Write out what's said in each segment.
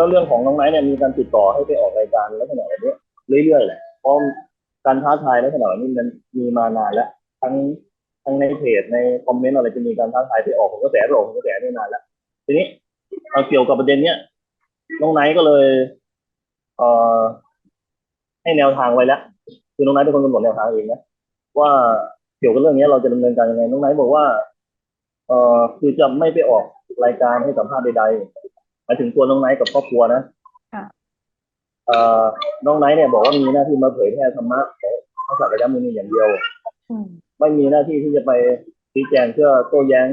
แล้วเรื่องของน้องไนท์เนี่ยมีการติดต่อให้ไปออกรายการลักษณะแบบนี้เรื่อยๆแหละเพราะการท้าทายลักษณะแบบนี้มันมีมานานแล้ว ทั้งทั้งในเพจในคอมเมนต์อะไรจะมีการท้าทายไปออกของกระแสไปออกของกระแสนี่นานแล้วทีนี้เอาเกี่ยวกับประเด็นเนี้ยน้องไนท์ก็เลย เอ่อ ให้แนวทางไว้แล้วคือน้องไนท์เป็นคนกำหนดแนวทางเองนะว่าเกี่ยวกับเรื่องนี้เราจะดำเนินการยังไงน้องไนท์บอกว่า เอ่อคือจะไม่ไปออกรายการให้สัมภาษณ์ใดๆายถึงตัวน้องไนท์กับครอบครัวนะค่ะเอ่อน้องไนท์เนี่ยบอกว่ามีหน้าที่มาเผยแพร่ธรรมะของพระสักยมุนีอย่างเดียวอืมไม่มีหน้าที่ที่จะไปชี้แจงเพื่อโต้แย้ง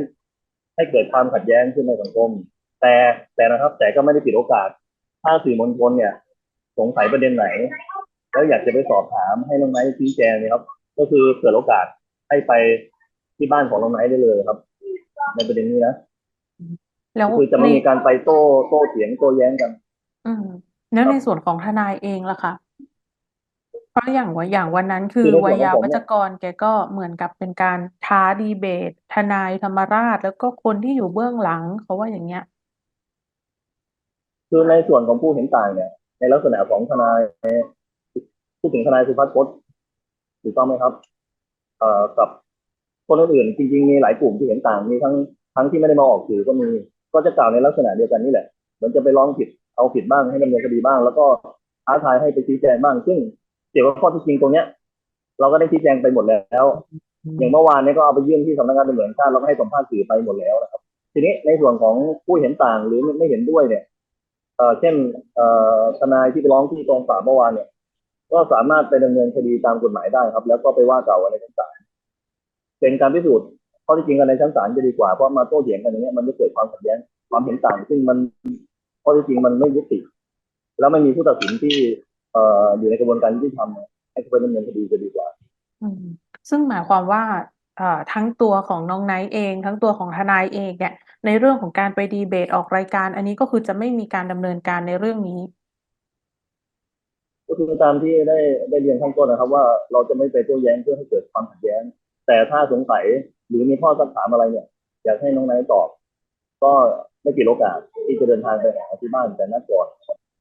ให้เกิดความขัดแย้งขึ้นในสังคม แต่แต่นะครับ แต่ก็ไม่ได้ปิดโอกาส ถ้าสื่อมวลชนเนี่ย สงสัยประเด็นไหน แล้วอยากจะไปสอบถามให้น้องไนท์ชี้แจงเนี่ยครับ ก็คือเปิดโอกาสให้ไปที่บ้านของน้องไนท์ได้เลยครับ ในประเด็นนี้นะ แล้วคือจะไม่ในมีการไปโต้โต้เถียงโต้แย้งกัน อืม แล้วครับในส่วนของทนายเองล่ะคะเพราะอย่างว่าอย่างวันนั้นคือคือในส่วัวยนของยาผมวัเนี่จยกรแกก็เหมือนกับเป็นการท้าดีเบต ทนายธรรมราช แล้วก็คนที่อยู่เบื้องหลังเขาว่าอย่างเงี้ย คือในส่วนของผู้เห็นต่างเนี่ย ในลักษณะของทนายพูดถึงทนายสุภัสพจน์ถูกต้องไหมครับ เอ่อกับคนอื่นๆจริงๆมีหลายกลุ่มที่เห็นต่างมีทั้งทั้งที่ไม่ได้มาออกสื่อก็มี ก็จะกล่าวในลักษณะเดียวกันนี่แหละเหมือนจะไปร้องผิดเอาผิดบ้างให้ดำเนินคดีบ้าง แล้วก็ท้าทายให้ไปชี้แจงบ้าง ซึ่งเกี่ยวกับข้อที่จริงตรงเนี้ย เราก็ได้ชี้แจงไปหมดแล้ว อย่างเมื่อวานนี้ก็เอาไปยื่นที่สำนักงานตำรวจชาติแล้วก็ให้สัมภาษณ์สื่อไปหมดแล้วนะครับ ทีนี้ในส่วนของผู้เห็นต่างหรือไม่เห็นด้วยเนี่ยเอ่อเช่นเอ่อทนายที่ไปร้องที่กองปราบเมื่อวานเนี่ยก็สามารถไปดำเนินคดีตามกฎหมายได้ครับ แล้วก็ไปว่ากล่าวกันในชั้นศาลเป็นการพิสูจน์ ข้อที่จริงกันในชั้นศาลจะดีกว่าเพราะมาโต้เถียงกันอย่างเงี้ยมันจะเกิดความขัดแย้งความเห็นต่าง ซึ่งมันข้อที่จริงมันไม่ยุติ แล้วไม่มีผู้ตัดสินที่เอ่ออยู่ในกระบวนการยุติธรรมให้เขาไปดำเนินคดีจะดีกว่าอืมซึ่งหมายความว่าเอ่อทั้งตัวของน้องไนท์เอง ทั้งตัวของทนายเองเนี่ย ในเรื่องของการไปดีเบตออกรายการ อันนี้ก็คือจะไม่มีการดำเนินการในเรื่องนี้ ก็คือตามที่ได้ได้เรียนข้างต้นนะครับ ว่าเราจะไม่ไปโต้แย้งเพื่อให้เกิดความขัดแย้ง แต่ถ้าสงสัย หรือมีข้อสักถามอะไรเนี่ย อยากให้น้องไนท์ตอบ ก็ไม่ปิดโอกาสที่จะเดินทางไปหาที่บ้านแต่นัดก่อน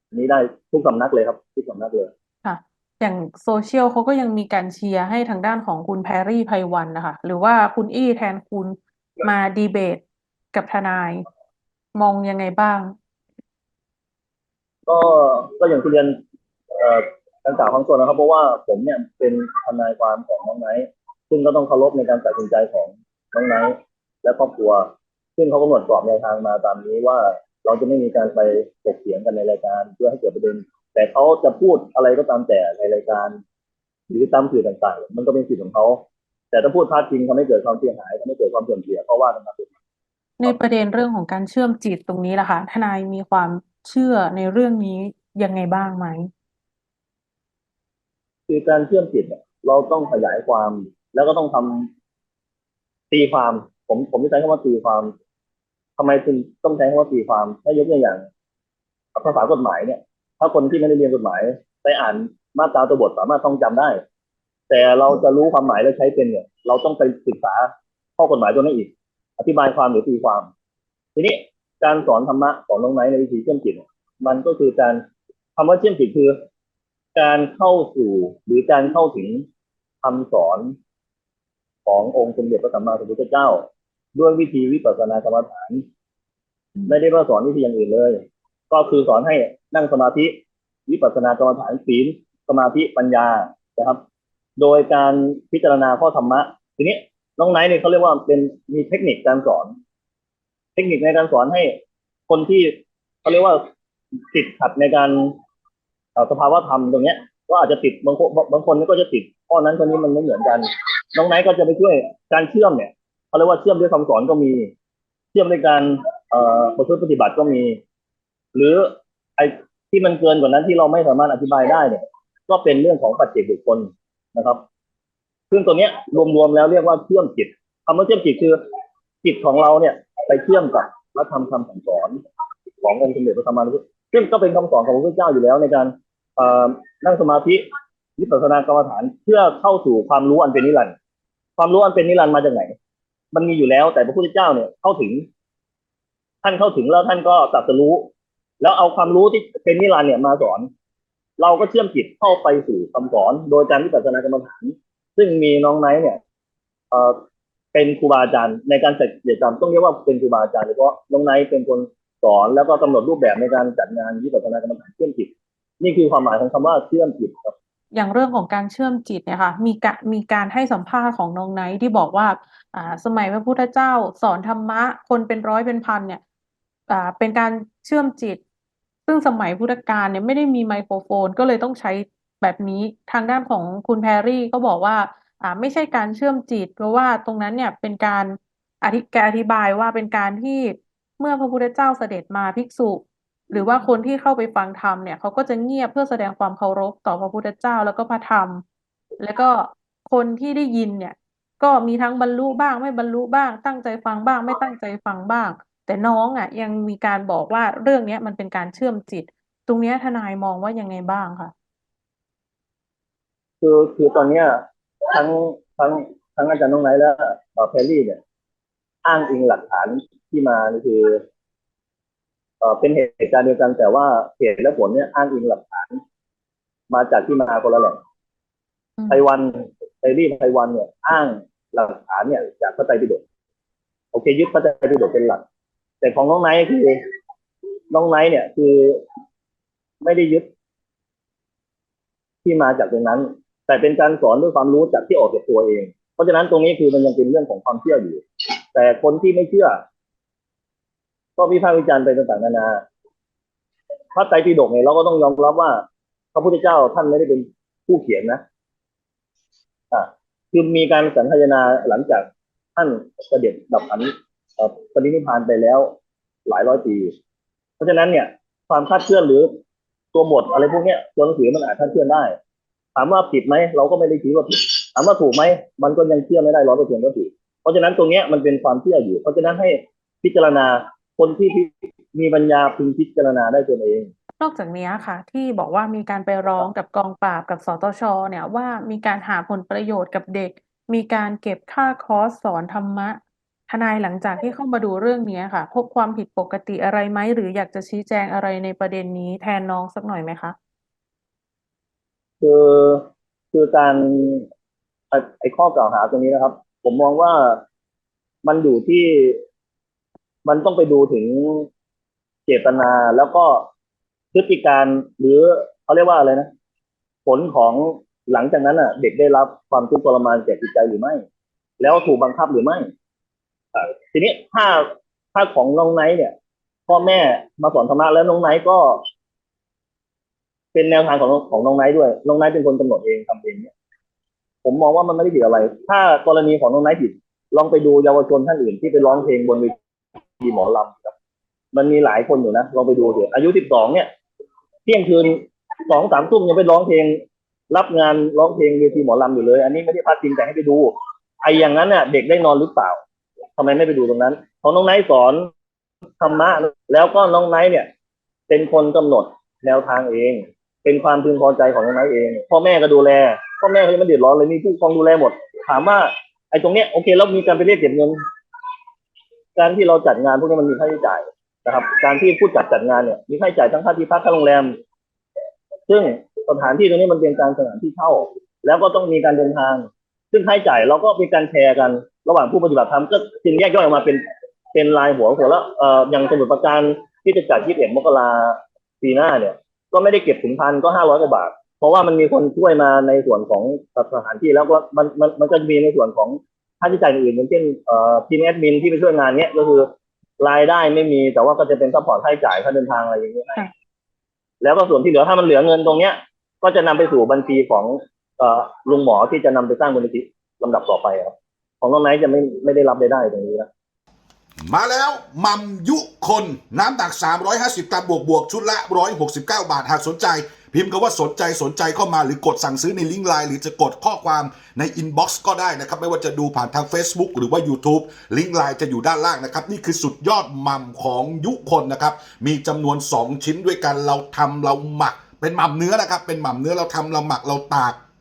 อันนี้ได้ทุกสำนักเลยครับทุกสำนักเลยค่ะ อย่างโซเชียลเขาก็ยังมีการเชียร์ให้ทางด้านของคุณแพรรี่ไพวันนะคะ หรือว่าคุณอี้แทนคุณมาดีเบตกับทนาย มองยังไงบ้าง ก็ก็อย่างที่เรียนเอ่อการกล่าวข้างต้นนะครับ เพราะว่าผมเนี่ยเป็นทนายความของน้องไนท์ ซึ่งก็ต้องเคารพในการตัดสินใจของน้องไนท์และครอบครัว ซึ่งเขากำหนดกรอบแนวทางมาตามนี้ว่าเราจะไม่มีการไปถกเถียงกันในรายการ เพื่อให้เกิดประเด็น แต่เขาจะพูดอะไรก็ตามแต่ในรายการ หรือตามสื่อต่างๆ มันก็เป็นสิทธิ์ของเขา แต่ถ้าพูดพาดพิงทำให้เกิดความเสียหายทำให้เกิดความเสื่อมเสียเพราะว่ากันมาในประเด็นเรื่องของการเชื่อมจิตตรงนี้ล่ะคะทนายมีความเชื่อในเรื่องนี้ยังไงบ้างไหมคือการเชื่อมจิตเนี่ยเราต้องขยายความ แล้วก็ต้องทำตีความ ผมผมใช้คำว่าตีความทำไมถึงต้องใช้คำว่าตีความถ้ายกตัวอย่างภาษากฎหมายเนี่ย ถ้าคนที่ไม่ได้เรียนกฎหมายไปอ่านมาตราตัวบทสามารถท่องจำได้ แต่เราจะรู้ความหมายและใช้เป็นเนี่ย เราต้องไปศึกษาข้อกฎหมายตัวนั้นอีก อธิบายความหรือตีความ ทีนี้การสอนธรรมะของน้องไนท์ในวิธีเชื่อมจิตมันก็คือการคำว่าเชื่อมจิตคือ การเข้าสู่หรือการเข้าถึงคำสอน ขององค์สมเด็จพระสัมมาสัมพุทธเจ้า ด้วยวิธีวิปัสสนากรรมฐาน ไม่ได้ว่าสอนวิธีอย่างอื่นเลย ก็คือสอนให้นั่งสมาธิวิปัสสนากรรมฐานศีลสมาธิปัญญานะครับ โดยการพิจารณาข้อธรรมะ ทีนี้น้องไนท์เนี่ยเขาเรียกว่าเป็นมีเทคนิคการสอน เทคนิคในการสอนให้คนที่เขาเรียกว่าติดขัดในการสภาวะธรรมตรงเนี้ย ก็อาจจะติดบางคนบางคนก็จะติดข้อนั้นข้อนี้มันไม่เหมือนกัน น้องไนท์ก็จะไปช่วยการเชื่อมเนี่ยเขาเรียกว่าเชื่อมด้วยคำสอนก็มี เชื่อมด้วยการเอ่อประพฤติปฏิบัติก็มี หรือไอ้ที่มันเกินกว่านั้นที่เราไม่สามารถอธิบายได้เนี่ย ก็เป็นเรื่องของปัจเจกบุคคลนะครับ ซึ่งตัวเนี้ยรวมๆแล้วเรียกว่าเชื่อมจิตคำว่าเชื่อมจิตคือจิตของเราเนี่ย ไปเชื่อมกับพระธรรมคำสั่งสอนขององค์สมเด็จพระสัมมาสัมพุทธซึ่งก็เป็นคำสอนของพระพุทธเจ้าอยู่แล้วในการนั่งสมาธิวิปัสสนากรรมฐานเพื่อเข้าสู่ความรู้อันเป็นนิรันดร์ ความรู้อันเป็นนิรันดร์มาจากไหน มันมีอยู่แล้วแต่พระพุทธเจ้าเนี่ยเข้าถึง ท่านเข้าถึงแล้วท่านก็ตรัสรู้ แล้วเอาความรู้ที่เป็นนิรันดร์เนี่ยมาสอน เราก็เชื่อมจิตเข้าไปสู่คำสอน โดยการวิปัสสนากรรมฐาน ซึ่งมีน้องไนท์เนี่ยเอ่อเป็นครูบาอาจารย์ในการจัดกิจกรรมต้องเรียกว่าเป็นครูบาอาจารย์เลยเพราะน้องไนท์เป็นคนสอนแล้วก็กำหนดรูปแบบในการจัดงานวิปัสสนากรรมฐานเชื่อมจิต นี่คือความหมายของคำว่าเชื่อมจิตครับ อย่างเรื่องของการเชื่อมจิตเนี่ยค่ะมีกะมีการให้สัมภาษณ์ของน้องไนท์ที่บอกว่าอ่าสมัยพระพุทธเจ้าสอนธรรมะคนเป็นร้อยเป็นพันเนี่ยอ่าเป็นการเชื่อมจิต ซึ่งสมัยพุทธกาลเนี่ยไม่ได้มีไมโครโฟน ก็เลยต้องใช้แบบนี้ทางด้านของคุณแพรรี่ก็บอกว่าอ่าไม่ใช่การเชื่อมจิต เพราะว่าตรงนั้นเนี่ยเป็นการอธิแกอธิบายว่าเป็นการที่เมื่อพระพุทธเจ้าเสด็จมาภิกษุ หรือว่าคนที่เข้าไปฟังธรรมเนี่ยเขาก็จะเงียบเพื่อแสดงความเคารพต่อพระพุทธเจ้าแล้วก็พระธรรม แล้วก็คนที่ได้ยินเนี่ย ก็มีทั้งบรรลุบ้าง ไม่บรรลุบ้าง ตั้งใจฟังบ้าง ไม่ตั้งใจฟังบ้าง แต่น้องอะ ยังมีการบอกว่าเรื่องเนี้ยมันเป็นการเชื่อมจิต ตรงเนี้ยทนายมองว่ายังไงบ้างคะคือคือตอนเนี้ยทั้งทั้งทั้งอาจารย์น้องไนท์และเอ่อแพรรี่เนี่ย อ้างอิงหลักฐานที่มานี่คือ เอ่อเป็นเหตุการณ์เดียวกันแต่ว่าเหตุและผลเนี่ยอ้างอิงหลักฐาน มาจากที่มาคนละแหล่งอืมไพวันแพรรี่ไพวันเนี่ยอ้างหลักฐานเนี่ย จากพระไตรปิฎกโอเค ยึดพระไตรปิฎกเป็นหลัก แต่ของน้องไนท์คือน้องไนท์เนี่ยคือไม่ได้ยึด ที่มาจากตรงนั้น แต่เป็นการสอนด้วยความรู้จากที่ออกจากตัวเอง เพราะฉะนั้นตรงนี้คือมันยังเป็นเรื่องของความเชื่ออยู่ แต่คนที่ไม่เชื่อ ก็วิพากษ์วิจารณ์ไปต่างๆนานาพระไตรปิฎกเนี่ยเราก็ต้องยอมรับว่า พระพุทธเจ้าท่านไม่ได้เป็นผู้เขียนนะอ่าคือมีการสังคายนาหลังจากท่านเสด็จดับขันปรินิพานไปแล้วหลายร้อยปี เพราะฉะนั้นเนี่ย ความคาดเคลื่อนหรือตัวบทอะไรพวกเนี้ยตัวหนังสือมันอาจคาดเคลื่อนได้ ถามว่าผิดไหมเราก็ไม่ได้คิดว่าผิดถามว่าถูกไหมมันก็ยังเชื่อไม่ได้ร้อยเปอร์เซ็นต์ว่าถูกเพราะฉะนั้นตรงเนี้ยมันเป็นความเชื่ออยู่ เพราะฉะนั้นให้พิจารณา คนที่มีปัญญาพึงพิจารณาได้ตัวเอง นอกจากเนี้ยค่ะ ที่บอกว่ามีการไปร้องกับกองปราบกับสตชเนี่ยว่ามีการหาผลประโยชน์กับเด็ก มีการเก็บค่าคอร์สสอนธรรมะทนายหลังจากที่เข้ามาดูเรื่องเนี้ยค่ะ พบความผิดปกติอะไรไหมหรืออยากจะชี้แจงอะไรในประเด็นนี้แทนน้องสักหน่อยไหมคะคือคือการไอ้ไอ้ข้อกล่าวหาตรงนี้นะครับ ผมมองว่ามันอยู่ที่ มันต้องไปดูถึงเจตนาแล้วก็พฤติการหรือเขาเรียกว่าอะไรนะ ผลของหลังจากนั้นอะ เด็กได้รับความทุกข์ทรมานแก่จิตใจหรือไม่ แล้วถูกบังคับหรือไม่ทีนี้ถ้าถ้าของน้องไนท์เนี่ยพ่อแม่มาสอนธรรมะแล้วน้องไนท์ก็ เป็นแนวทางของของน้องไนท์ด้วยน้องไนท์เป็นคนกำหนดเองทำเองเนี่ย ผมมองว่ามันไม่ได้ผิดอะไร ถ้ากรณีของน้องไนท์ผิดลองไปดูเยาวชนท่านอื่นที่ไปร้องเพลงบนเว ทีหมอลำครับมันมีหลายคนอยู่นะลองไปดูเถอะอายุสิบสองเนี่ยเที่ยงคืนสองสามทุ่มยังไปร้องเพลง รับงานร้องเพลงเวทีหมอลำอยู่เลย อันนี้ไม่ได้พาดพิงแต่ให้ไปดูไอ้อย่างนั้นเนี่ยเด็กได้นอนหรือเปล่าทำไมไม่ไปดูตรงนั้นของน้องไนท์สอนธรรมะแล้วก็น้องไนท์เนี่ย เป็นคนกำหนดแนวทางเอง เป็นความพึงพอใจของน้องไนท์เองพ่อแม่ก็ดูแลพ่อแม่เขายังไม่เดือดร้อนเลยมีผู้ปกครองดูแลหมด ถามว่าไอ้ตรงเนี้ยโอเคแล้วมีการไปเรียกเก็บเงิน การที่เราจัดงานพวกนี้มันมีค่าใช้จ่ายนะครับ การที่ผู้จัดจัดงานเนี่ยมีค่าใช้จ่ายทั้งค่าที่พักค่าโรงแรม ซึ่งสถานที่ตรงนี้มันเป็นการสถานที่เช่าแล้วก็ต้องมีการเดินทาง ซึ่งค่าใช้จ่ายเราก็มีการแชร์กัน ระหว่างผู้ปฏิบัติธรรมก็จึงแยกย่อยออกมาเป็นเป็นรายหัวหัวแล้วเอ่ออย่างสมุดประการที่จะจัด21มกราปีหน้าเนี่ย ก็ไม่ได้เก็บถึงพันก็500กว่าบาท เพราะว่ามันมีคนช่วยมาในส่วนของสถานที่แล้วก็มันมันมันก็จะมีในส่วนของ ค่าใช้จ่ายอื่นๆอย่างเช่นเอ่อทีมแอดมินที่ไปช่วยงานเนี้ยก็คือรายได้ไม่มีแต่ว่าก็จะเป็นซัพพอร์ตค่าใช้จ่ายค่าเดินทางอะไรอย่างเงี้ยให้ค่ะแล้วก็ส่วนที่เหลือถ้ามันเหลือเงินตรงเนี้ย ก็จะนำไปสู่บัญชีของเอ่อลุงหมอที่จะนำไปสร้างมูลนิธิลำดับต่อไปครับของน้องไนท์จะไม่ไม่ได้รับรายได้ตรงนี้นะมาแล้วมัมยุคนน้ำหนัก 350 กรัมบวกบวกชุดละ 169 บาท หากสนใจ พิมพ์ก็ว่าสนใจสนใจเข้ามาหรือกดสั่งซื้อในลิงก์ไลน์หรือจะกดข้อความในอินบ็อกซ์ก็ได้นะครับ ไม่ว่าจะดูผ่านทาง Facebook หรือว่า YouTube ลิงก์ไลน์จะอยู่ด้านล่างนะครับ นี่คือสุดยอดมัมของยุคนนะครับ มีจำนวน 2 ชิ้นด้วยกันเราทำเราหมัก เป็นหมัมเนื้อนะครับ เป็นหมัมเนื้อเราทำเราหมักเราตาก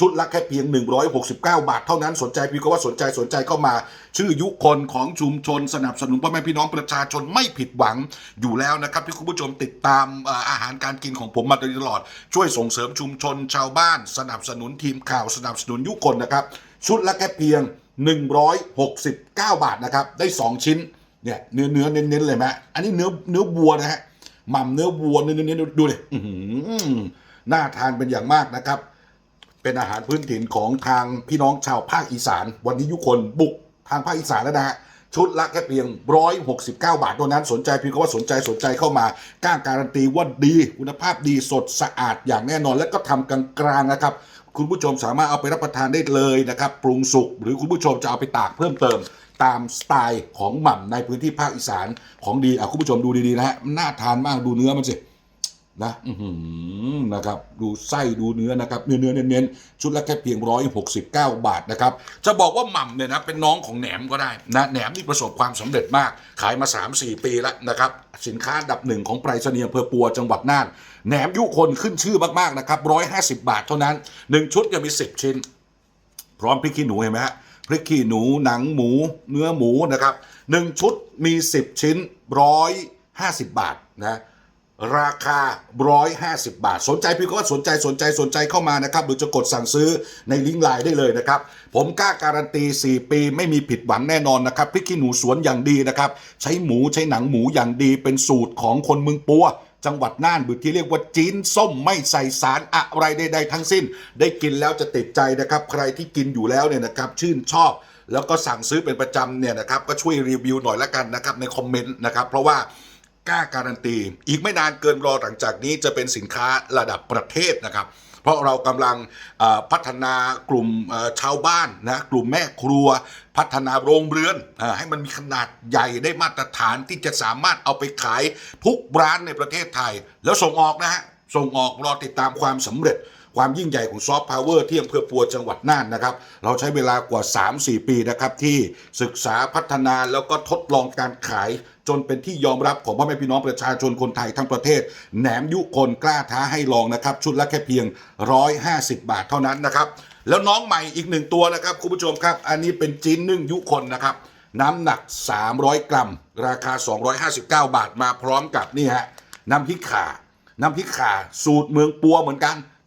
ชุดละแค่เพียง 169 บาทเท่านั้นสนใจพี่ก็ว่าสนใจสนใจเข้ามา ชื่อยุคนของชุมชนสนับสนุนพ่อแม่พี่น้องประชาชนไม่ผิดหวังอยู่แล้วนะครับที่คุณผู้ชมติดตามอาหารการกินของผมมาโดยตลอด ช่วยส่งเสริมชุมชนชาวบ้าน สนับสนุนทีมข่าวสนับสนุนยุคนนะครับ ชุดละแค่เพียง 169 บาทนะครับได้ 2 ชิ้นเนี่ยเนื้อเนื้อเน้นๆเลยไหมอันนี้เนื้อเนื้อวัวนะฮะหม่ำเนื้อวัวเน้นๆดูเลยหน่าทานเป็นอย่างมากนะครับ เป็นอาหารพื้นถิ่นของทางพี่น้องชาวภาคอีสาน วันนี้ยุคนบุกทางภาคอีสานแล้วนะฮะชุดละแค่เพียง 169 บาทเท่านั้นสนใจเพียงก็ว่าสนใจสนใจเข้ามาก้าการันตีว่าดีคุณภาพดีสดสะอาดอย่างแน่นอน และก็ทำกลางๆนะครับ คุณผู้ชมสามารถเอาไปรับประทานได้เลยนะครับ ปรุงสุกหรือคุณผู้ชมจะเอาไปตากเพิ่มเติม ตามสไตล์ของหม่ำในพื้นที่ภาคอีสานของดีอะคุณผู้ชมดูดีๆนะฮะน่าทานมากดูเนื้อมันสิ นะอื้อหือนะครับดูไส้ดูเนื้อนะครับเนื้อเนื้อเน้นๆชุดละแค่เพียงร้อยหกสิบเก้าบาทนะครับจะบอกว่าหม่ำเนี่ยนะเป็นน้องของแหนมก็ได้นะแหนมนี่ประสบความสำเร็จมาก ขายมา 3-4 ปีแล้วนะครับสินค้าดับหนึ่งของไปรษณีย์อำเภอปัวจังหวัดน่านแหนมยุคนขึ้นชื่อมากๆนะครับร้อยห้าสิบบาทเท่านั้นหนึ่งชุดจะมีสิบชิ้น พร้อมพริกขี้หนูเห็นไหมฮะพริกขี้หนูหนังหมู เนื้อหมูนะครับหนึ่งชุดมี10ชิ้นร้อยห้าสิบบาทนะ ราคาร้อยห้าสิบบาท สนใจพี่ก็ว่าสนใจสนใจสนใจเข้ามานะครับ หรือจะกดสั่งซื้อในลิงก์ไลน์ได้เลยนะครับ ผมกล้าการันตี 4 ปีไม่มีผิดหวังแน่นอนนะครับพริกขี้หนูสวนอย่างดีนะครับ ใช้หมูใช้หนังหมูอย่างดีเป็นสูตรของคนเมืองปัวจังหวัดน่านหรือที่เรียกว่าจีนส้มไม่ใส่สารอะไรใดๆทั้งสิ้น ได้กินแล้วจะติดใจนะครับ ใครที่กินอยู่แล้วเนี่ยนะครับ ชื่นชอบ แล้วก็สั่งซื้อเป็นประจำเนี่ยนะครับ ก็ช่วยรีวิวหน่อยละกันนะครับในคอมเมนต์นะครับ เพราะว่า กล้าการันตี อีกไม่นานเกินรอหลังจากนี้จะเป็นสินค้าระดับประเทศนะครับ เพราะเรากำลังพัฒนากลุ่มชาวบ้านนะกลุ่มแม่ครัว พัฒนาโรงเรือนอให้มันมีขนาดใหญ่ได้มาตรฐานที่จะสามารถเอาไปขายทุกร้านในประเทศไทย แล้วส่งออกนะฮะส่งออกรอติดตามความสำเร็จ ความยิ่งใหญ่ของซอฟต์พาวเวอร์ที่อำเภอปัวจังหวัดน่านนะครับ เราใช้เวลากว่า 3-4 ปีนะครับที่ศึกษาพัฒนาแล้วก็ทดลองการขายจนเป็นที่ยอมรับของพ่อแม่พี่น้องประชาชนคนไทยทั้งประเทศ แหนมยุคนกล้าท้าให้ลองนะครับ ชุดละแค่เพียง 150 บาทเท่านั้นนะครับ แล้วน้องใหม่อีกหนึ่งตัวนะครับคุณผู้ชมครับ อันนี้เป็นจีนนึ่งยุคนนะครับ น้ำหนัก 300 กรัม ราคา 259 บาทมาพร้อมกับนี่ฮะน้ำพริกข่า น้ำพริกข่าสูตรเมืองปัวเหมือนกัน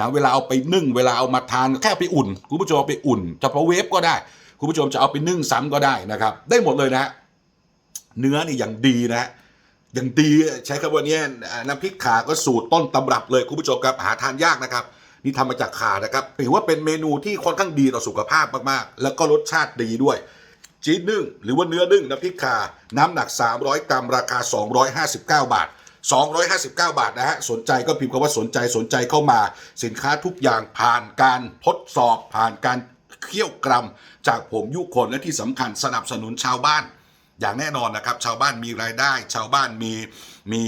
นะเวลาเอาไปนึ่งเวลาเอามาทานแค่ไปอุ่นคุณผู้ชมไปอุ่นจะเพาเวฟก็ได้ คุณผู้ชมจะเอาไปนึ่งซ้ำก็ได้นะครับ ได้หมดเลยนะเนื้อนี่อย่างดีนะฮะอย่างดีใช้คำว่านี้น้ำพริกขาก็สูตรต้นตำรับเลยคุณผู้ชมครับหาทานยากนะครับนี่ทำมาจากขานะครับถือว่าเป็นเมนูที่ค่อนข้างดีต่อสุขภาพมากๆ แล้วก็รสชาติดีด้วยจีนนึ่งหรือว่าเนื้อนึ่งน้ำพริกขาน้ำหนัก 300 กรัมราคา 259 บาท 259 บาทนะฮะ สนใจก็พิมพ์คำว่าสนใจสนใจเข้ามา สินค้าทุกอย่างผ่านการทดสอบผ่านการเคี่ยวกรัมจากผมยุคนและที่สำคัญสนับสนุนชาวบ้าน อย่างแน่นอนนะครับ ชาวบ้านมีรายได้ ชาวบ้านมี มี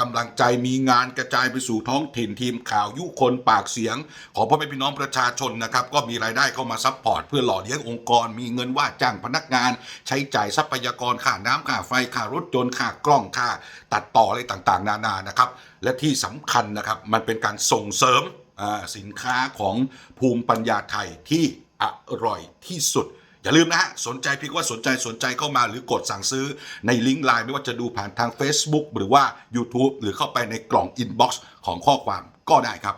กำลังใจมีงานกระจายไปสู่ท้องถิ่นทีมข่าวยุคนปากเสียง ของพ่อแม่พี่น้องประชาชนนะครับก็มีรายได้เข้ามาซัพพอร์ตเพื่อหล่อเลี้ยงองค์กร มีเงินว่าจ้างพนักงาน ใช้จ่ายทรัพยากรค่าน้ำค่าไฟค่ารถยนต์ค่ากล้องค่าตัดต่ออะไรต่างๆ นานานะครับและที่สำคัญนะครับมันเป็นการส่งเสริมสินค้าของภูมิปัญญาไทยที่อร่อยที่สุด อย่าลืมนะฮะสนใจพียงว่าสนใจสนใจเข้ามาหรือกดสั่งซื้อในลิงก์ไลน์ไม่ว่าจะดูผ่านทาง Facebook หรือว่า YouTube หรือเข้าไปในกล่องอินบ็อกซ์ของข้อความก็ได้ครับ